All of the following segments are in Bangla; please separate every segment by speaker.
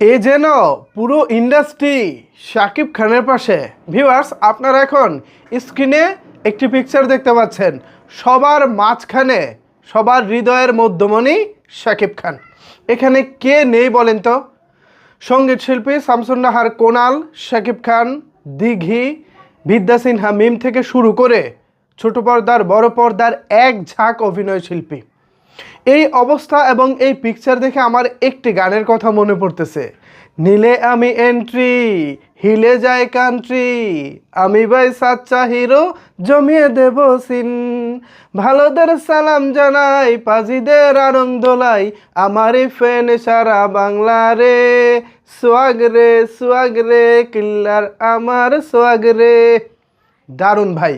Speaker 1: এ যেন পুরো ইন্ডাস্ট্রি শাকিব খানের পাশে। ভিউয়ার্স আপনারা এখন স্ক্রিনে একটি পিকচার দেখতে পাচ্ছেন। সবার মাঝখানে, সবার হৃদয়ের মধ্যমণি শাকিব খান। এখানে কে নেই বলেন তো? সংগীত শিল্পী শামসুন্নাহার কোনাল, শাকিব খান, দিঘি, বিদ্যা সিনহা মিম থেকে শুরু করে ছোট পর্দার, বড় পর্দার এক ঝাঁক অভিনয় শিল্পী। এই অবস্থা এবং এই পিকচার দেখে আমার একটি গানের কথা মনে পড়তেছে। নীলে আমি এন্ট্রি হিলে যায় কান্ট্রি আমি ভাই সাচ্চা হিরো জমিয়ে দেব সিন ভালোদের সালাম জানাই, পাজিদের আনন্দ লাই, আমারই ফেন সারা বাংলা রে। সোয়াগ রে সোয়াগ রে, কিল্লার আমার সোয়াগ রে। দারুণ ভাই,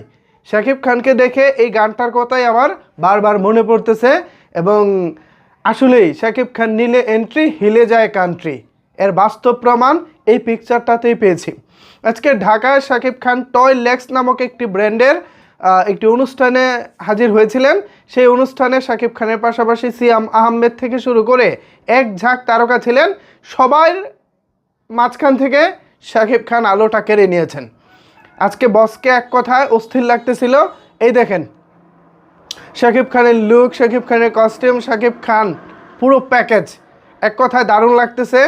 Speaker 1: শাকিব খানকে দেখে এই গানটার কথাই আমার বারবার মনে পড়তেছে। এবং আসলেই শাকিব খান নিলে এন্ট্রি হিলে যায় কান্ট্রি এর বাস্তব প্রমাণ এই পিকচারটাতেই পেয়েছি। আজকে ঢাকায় শাকিব খান টয় লেক্স নামক একটি ব্র্যান্ডের একটি অনুষ্ঠানে হাজির হয়েছিলেন। সেই অনুষ্ঠানে শাকিব খানের পাশাপাশি সিয়াম আহমেদ থেকে শুরু করে এক ঝাঁক তারকা ছিলেন। সবার মাঝখান থেকে শাকিব খান আলোটা কেড়ে নিয়েছেন। আজকে বসকে এক কথায় অস্থির লাগতেছিল। এই দেখেন শাকিব খানের লুক শাকিব খানের কস্টিউম শাকিব খান, পুরো প্যাকেজ এক কথায় দারুণ লাগতেছে।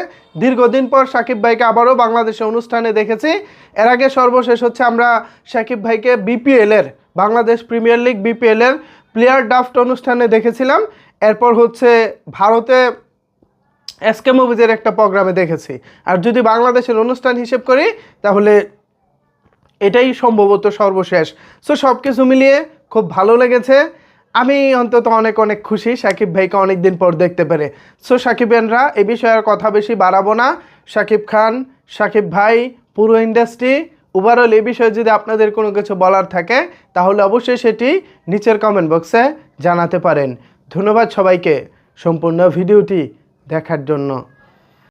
Speaker 1: দীর্ঘদিন পর শাকিব ভাইকে আবারও বাংলাদেশে অনুষ্ঠানে দেখেছি। এর আগে সর্বশেষ হচ্ছে আমরা শাকিব ভাইকে বিপিএলের বাংলাদেশ প্রিমিয়ার লিগ বিপিএলের প্লেয়ার ড্রাফট অনুষ্ঠানে দেখেছিলাম। এরপর হচ্ছে ভারতে এসকে মুভিজের একটা প্রোগ্রামে দেখেছি। আর যদি বাংলাদেশের অনুষ্ঠান হিসেব করি, তাহলে এটাই সম্ভবত সর্বশেষ। সো সব কিছু মিলিয়ে খুব ভালো লেগেছে। আমি অন্তত অনেক অনেক খুশি সাকিব ভাইকে অনেক দিন পর দেখতে পেরে। সো সাকিবেনরা এ বিষয়ে আর কথা বেশি বাড়াবো না। সাকিব খান, সাকিব ভাই, পুরো ইন্ডাস্ট্রি ওভারঅল এই বিষয়ে যদি আপনাদের কোনো কিছু বলার থাকে, তাহলে অবশ্যই সেটি নিচের কমেন্ট বক্সে জানাতে পারেন। ধন্যবাদ সবাইকে সম্পূর্ণ ভিডিওটি দেখার জন্য।